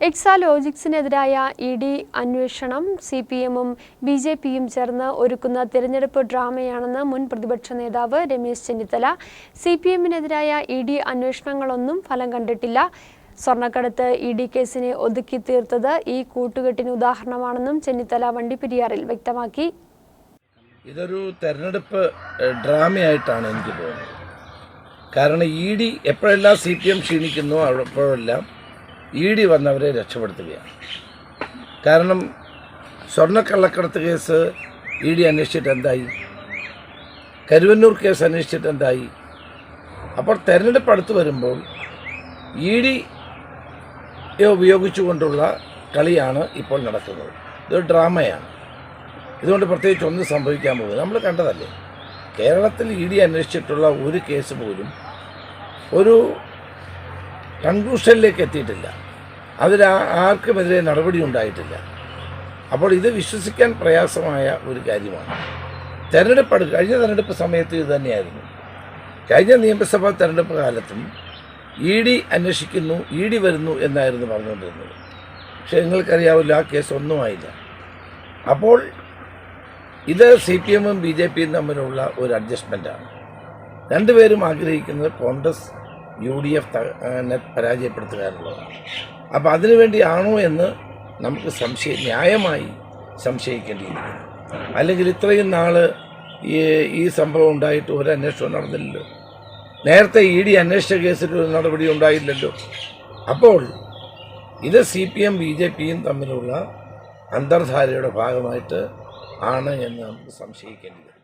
എക്സാലോജിക്സിനെതിരായ E D അന്വേഷണം C P എമ്മും B J പിയും ചേർന്ന് ഒരുക്കുന്ന തിരഞ്ഞെടുപ്പ് ഡ്രാമയാണെന്ന് മുൻ പ്രതിപക്ഷ നേതാവ് രമേശ് ചെന്നിത്തല. സി പി എമ്മിനെതിരായ ഇ ഡി അന്വേഷണങ്ങളൊന്നും ഫലം കണ്ടിട്ടില്ല. സ്വർണക്കടത്ത് ഇ ഡി കേസിനെ ഒതുക്കി തീർത്തത് ഈ കൂട്ടുകെട്ടിന് ഉദാഹരണമാണെന്നും ചെന്നിത്തല വണ്ടിപ്പെരിയാറിൽ വ്യക്തമാക്കി. ഇതൊരു തെരഞ്ഞെടുപ്പ് ഡ്രാമയായിട്ടാണ് എനിക്ക് തോന്നുന്നത്. കാരണം ഇ ഡി എപ്പോഴെല്ലാം സി പി എം ക്ഷീണിക്കുന്നു അപ്പോഴെല്ലാം ഇ ഡി വന്നവരെ രക്ഷപ്പെടുത്തുകയാണ്. കാരണം സ്വർണക്കള്ളക്കടത്ത് കേസ് ഇ ഡി അന്വേഷിച്ചിട്ട് എന്തായി? കരുവന്നൂർ കേസ് അന്വേഷിച്ചിട്ട് എന്തായി? അപ്പോൾ തെരഞ്ഞെടുപ്പ് അടുത്ത് വരുമ്പോൾ ഇ ഡി ഉപയോഗിച്ചുകൊണ്ടുള്ള കളിയാണ് ഇപ്പോൾ നടക്കുന്നത്. ഇതൊരു ഡ്രാമയാണ്. ഇതുകൊണ്ട് പ്രത്യേകിച്ച് ഒന്നും സംഭവിക്കാൻ പോകുന്നത് നമ്മൾ കണ്ടതല്ലേ? കേരളത്തിൽ ഇ ഡി അന്വേഷിച്ചിട്ടുള്ള ഒരു കേസ് പോലും ഒരു കൺക്ലൂഷനിലേക്ക് എത്തിയിട്ടില്ല. അതിൽ ആർക്കുമെതിരെ നടപടി ഉണ്ടായിട്ടില്ല. അപ്പോൾ ഇത് വിശ്വസിക്കാൻ പ്രയാസമായ ഒരു കാര്യമാണ്. തെരഞ്ഞെടുപ്പ് കഴിഞ്ഞ തെരഞ്ഞെടുപ്പ് സമയത്ത് ഇത് തന്നെയായിരുന്നു. കഴിഞ്ഞ നിയമസഭാ തെരഞ്ഞെടുപ്പ് കാലത്തും ഇ ഡി അന്വേഷിക്കുന്നു ഇ ഡി വരുന്നു എന്നായിരുന്നു പറഞ്ഞുകൊണ്ടിരുന്നത്. പക്ഷേ നിങ്ങൾക്കറിയാവില്ല ആ കേസ് ഒന്നും ആയില്ല. അപ്പോൾ ഇത് സി പി എമ്മും ബി ജെ പിയും തമ്മിലുള്ള ഒരു അഡ്ജസ്റ്റ്മെന്റാണ് രണ്ടുപേരും ആഗ്രഹിക്കുന്നത് കോൺഗ്രസ് യു ഡി എഫ് പരാജയപ്പെടുത്തുക എന്നുള്ളതാണ് അപ്പോൾ അതിനുവേണ്ടിയാണോ എന്ന് നമുക്ക് സംശയ ന്യായമായി സംശയിക്കേണ്ടിയിരിക്കുന്നു. അല്ലെങ്കിൽ ഇത്രയും നാൾ ഈ ഈ സംഭവം ഉണ്ടായിട്ട് ഒരു അന്വേഷണം നടന്നില്ലല്ലോ. നേരത്തെ ഇ ഡി അന്വേഷിച്ച കേസിൽ ഒരു നടപടി ഉണ്ടായില്ലല്ലോ. അപ്പോൾ ഇത് C P M B J പിയും തമ്മിലുള്ള അന്തർധാരയുടെ ഭാഗമായിട്ട് ആണ് എന്ന് നമുക്ക് സംശയിക്കേണ്ടത്